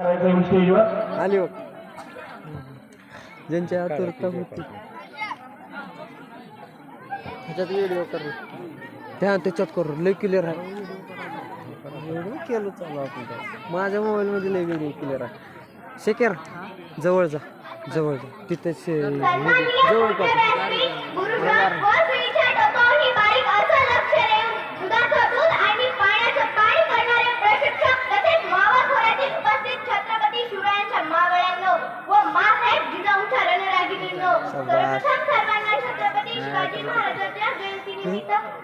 आली बघ. ज्यांची आतुरता होती ह्याच्यात व्हिडिओ कर. त्या त्याच्यात करू. लय क्लिअर आहे. व्हिडिओ केलं चालू आपण त्यात. माझ्या मोबाईलमध्ये लय व्हिडिओ क्लिअर आहे. शेकेर जवळ जा. जवळ जा. तिथे शे- जवळ पाठव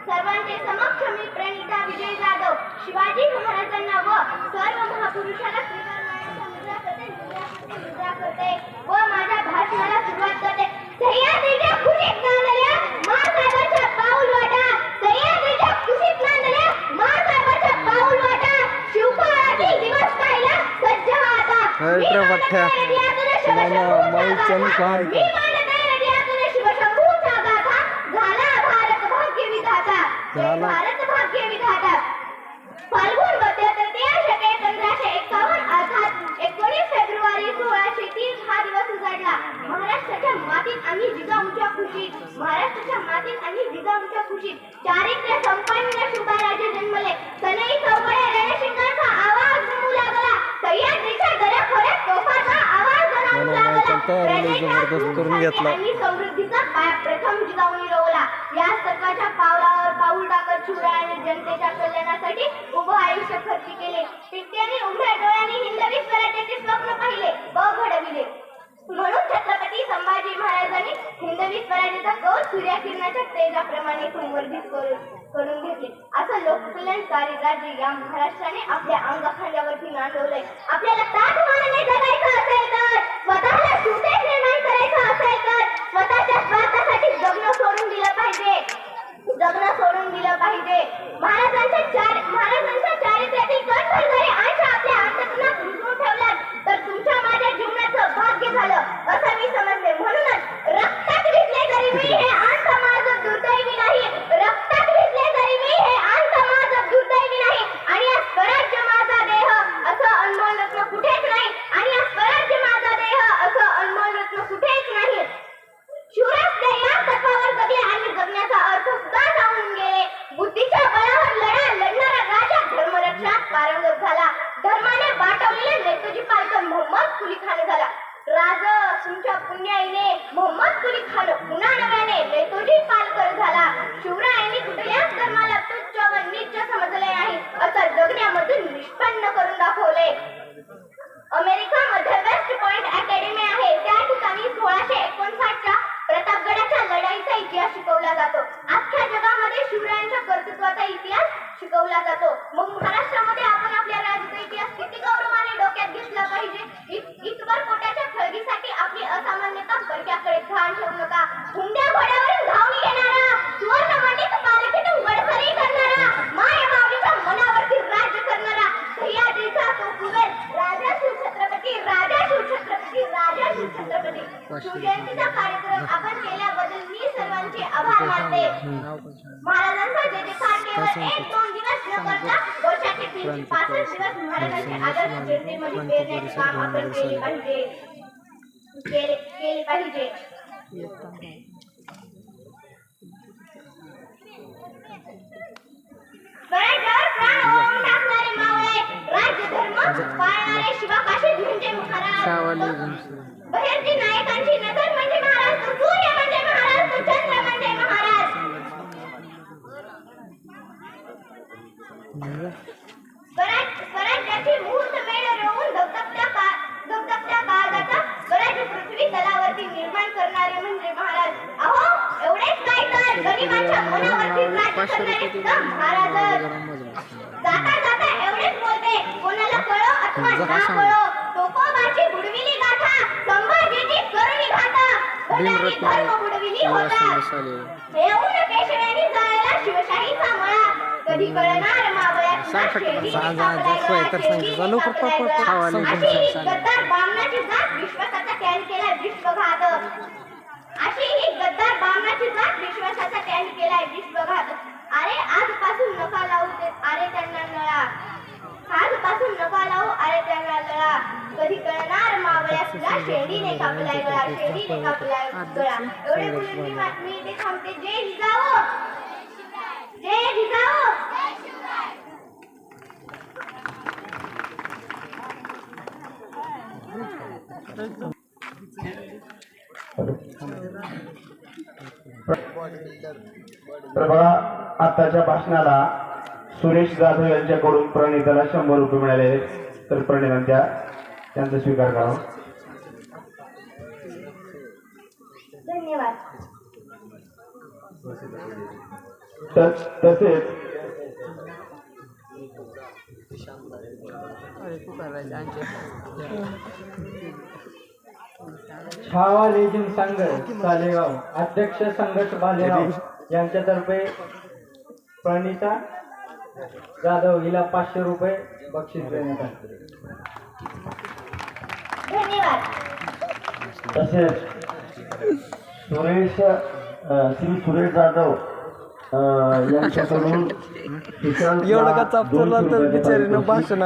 सर्वांचे समक्ष मी प्रणिता विजय जाधव शिवाजी महाराजांना व सर्व महापुरुषाला स्वीकारण्याचा मुद्रा करते मुद्रा करते मुद्रा करते व माझ्या भाषणाला सुरुवात करते. सह्याद्रीच्या खुशीत नांदल्या माँसाहेबांच्या पाऊल वाटा. सह्याद्रीच्या खुशीत नांदल्या माँसाहेबांच्या पाऊल वाटा. शिवकाळातील दिवस पाहिला सज्ज व्हा आता अरे मी पठ्ठ्या. मानते झाला. फाल्गुन मध्य तृतीया शके पंधराशे एकावन्न अर्थात एकोणीस फेब्रुवारी सोळाशे तीस हा दिवस उजाडला. महाराष्ट्राच्या मातीत आणि जिजाऊंच्या खुशीत. महाराष्ट्राच्या मातीत आणि जिजाऊंच्या खुशीत. चारित्र्य संपन्न शुभाराजे जन्मले. सनई चौकड्या रणशिंगाचा आवाज जणू लागला. सह्याद्रीच्या दऱ्याखोऱ्यात तोफाचा तयारीने जबरदस्त करून घेतला. समृद्धीचा प्रथम रोवला. या पावलावर पाऊल टाकत जनतेच्या कल्याणासाठी उभं आयुष्य खर्च केले. उघड्या हिंदवी स्वराज्याचे स्वप्न पाहिले. व घडविले. म्हणून छत्रपती संभाजी महाराजांनी हिंदवी स्वराज्याचा कौल सूर्यकिरणाच्या तेजाप्रमाणे संवर्धित करून करून घेतले. असं लोककल्याणकारी राज्य या महाराष्ट्राने आपल्या अंगखांद्यावरती नांदवलंय. आपल्याला ताठ मानाने जगायचं असेल तर! जगणं सोडून दिलं पाहिजे. जगणं सोडून दिलं पाहिजे. महाराजांच्या चार महाराजांच्या राज पुण्याईने मोहम्मद कुली खान पुन्हा नव्याने नेतोजी पालकर झाला. शिवरायांनी कुठल्याच कर्माला तुच्छ व नीच समजले नाही असं जगण्यामधून निष्पन्न करून दाखवले. अमेरिका मध्ये वेस्ट पॉइंट अकॅडमी आहे. त्या ठिकाणी सोळाशे एकोणसाठ च्या प्रतापगडाच्या लढाईचा इतिहास शिकवला जातो. अख्ख्या जगामध्ये शिवरायांच्या कर्तृत्वाचा इतिहास शिकवला जातो. मग महाराष्ट्रामध्ये आपण आपल्या राज्याचा इतिहास किती गौरव शिवजयंतीचा कार्यक्रम आपण केल्याबद्दल मी सर्वांचे आभार मानते. महाराजांचा जय जयकार केवळ एक दोन दिवस न करता वर्षाचे तीनशे पासष्ट दिवस महाराजांचे आदर्श जनतेमध्ये पेरण्याचे काम आपण केले पाहिजे. केले पाहिजे. राज्य धर्म पाळणारे शिवकाशी म्हणजे महाराज. महाराज जाता जाता एवढेच बोलते कोणाला कळो अथवा ना कळो. कधी कळणार मावळ्यात सांग फटकन. जा, जा, जा, सोय तर सांग. जा, लवकर पळ, पळ, पळ. खावाली अशी सांग. गद्दार बामणाची जात विश्वासाचा टॅन केला विश्वघात अशी ही गद्दार बामणाची जात कापलाय गळा कापलाय गळा एवढे बोलून मी इथे थांबते जय जिजाऊ जय जिजाऊ बघा आताच्या भाषणाला सुरेश जाधव यांच्याकडून प्रणिताला शंभर रुपये मिळाले आहेत. तर प्रणितांच्या त्यांचा स्वीकार करावा धन्यवाद तर तसेच. छावा लेझिम संघ सालेगाव. अध्यक्ष संघर्ष बालेराव यांच्यातर्फे प्रणिता जाधव हिला पाचशे रुपये बक्षीस देण्यात आले. धन्यवाद. तसेच सुरेश श्री सुरेश जाधव यांच्याकडून एवढं का तर बिचारीनं भाषण